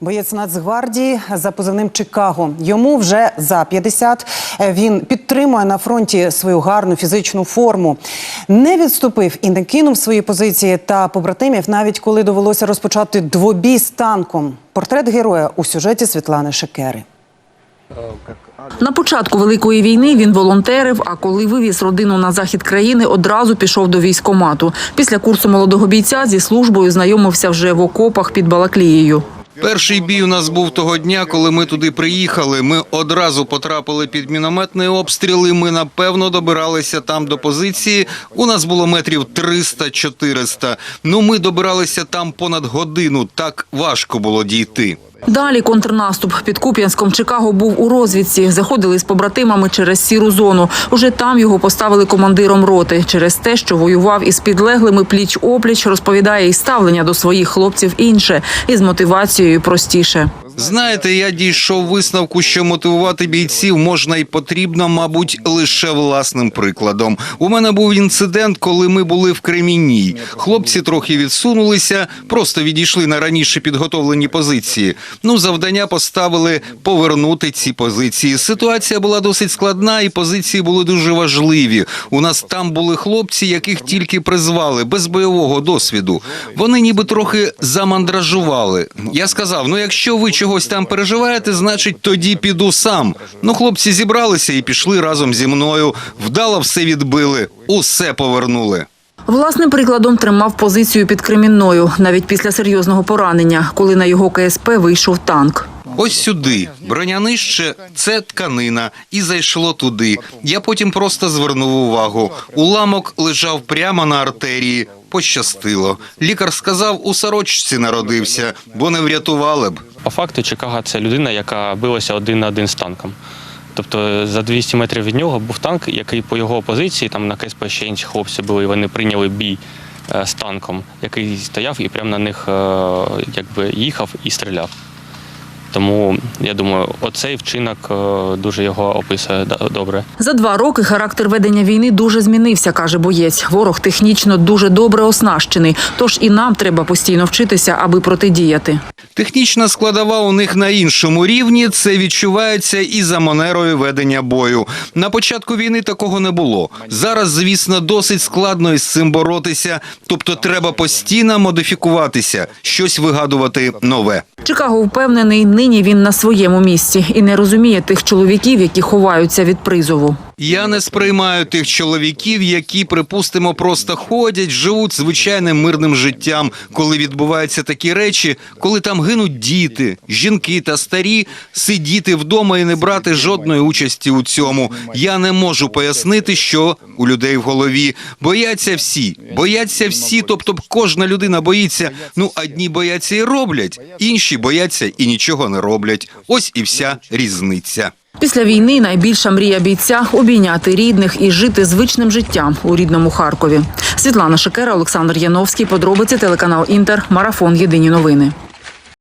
Боєць Нацгвардії за позивним Чикаго. Йому вже за 50. Е, Він підтримує на фронті свою гарну фізичну форму. Не відступив і не кинув свої позиції та побратимів, навіть коли довелося розпочати двобій з танком. Портрет героя у сюжеті Світлани Шекери. На початку великої війни він волонтерив. А коли вивіз родину на захід країни, одразу пішов до військомату. Після курсу молодого бійця зі службою знайомився вже в окопах під Балаклією. Перший бій у нас був того дня, коли ми туди приїхали. Ми одразу потрапили під мінометний обстріл. і Ми напевно добиралися там до позиції. У нас було метрів 300-400. Ну ми добиралися там понад годину. Так важко було дійти. Далі контрнаступ під Куп'янськом Чикаго був у розвідці. Заходили з побратимами через сіру зону. Уже там його поставили командиром роти. Через те, що воював із підлеглими пліч опліч, розповідає і ставлення до своїх хлопців інше, і з мотивацією простіше. Знаєте, я дійшов висновку, що мотивувати бійців можна і потрібно, мабуть, лише власним прикладом. У мене був інцидент, коли ми були в Кремінній. Хлопці трохи відсунулися, просто відійшли на раніше підготовлені позиції. Ну, завдання поставили повернути ці позиції. Ситуація була досить складна, і позиції були дуже важливі. У нас там були хлопці, яких тільки призвали без бойового досвіду. Вони ніби трохи замандражували. Я сказав: ну якщо ви чогось там переживаєте, значить тоді піду сам. Ну, хлопці зібралися і пішли разом зі мною. Вдало все відбили, усе повернули. Власним прикладом тримав позицію під Кремінною, навіть після серйозного поранення, коли на його КСП вийшов танк. Ось сюди. Бронянище це тканина, і зайшло туди. Я потім просто звернув увагу. Уламок лежав прямо на артерії. Пощастило. Лікар сказав, у сорочці народився, бо не врятували б. По факту Чикага це людина, яка билася один на один з танком. Тобто за 200 метрів від нього був танк, який по його позиції, там на КСП ще інші хлопці були, вони прийняли бій е, з танком, який стояв і прямо на них е, якби їхав і стріляв. Тому я думаю, оцей вчинок е, дуже його описує добре. За два роки характер ведення війни дуже змінився, каже боєць. Ворог технічно дуже добре оснащений, тож і нам треба постійно вчитися, аби протидіяти. Технічна складова у них на іншому рівні. Це відчувається і за манерою ведення бою. На початку війни такого не було. Зараз, звісно, досить складно із цим боротися. Тобто, треба постійно модифікуватися, щось вигадувати нове. Чикаго впевнений, нині він на своєму місці і не розуміє тих чоловіків, які ховаються від призову. Я не сприймаю тих чоловіків, які, припустимо, просто ходять, живуть звичайним мирним життям, коли відбуваються такі речі, коли там гинуть діти, жінки та старі, сидіти вдома і не брати жодної участі у цьому. Я не можу пояснити, що у людей в голові бояться всі, бояться всі, тобто кожна людина боїться. Ну, одні бояться і роблять, інші бояться і нічого не роблять. Ось і вся різниця. Після війни найбільша мрія бійця обійняти рідних і жити звичним життям у рідному Харкові. Світлана Шикера, Олександр Яновський. Подробиці телеканал Інтер. Марафон. Єдині новини.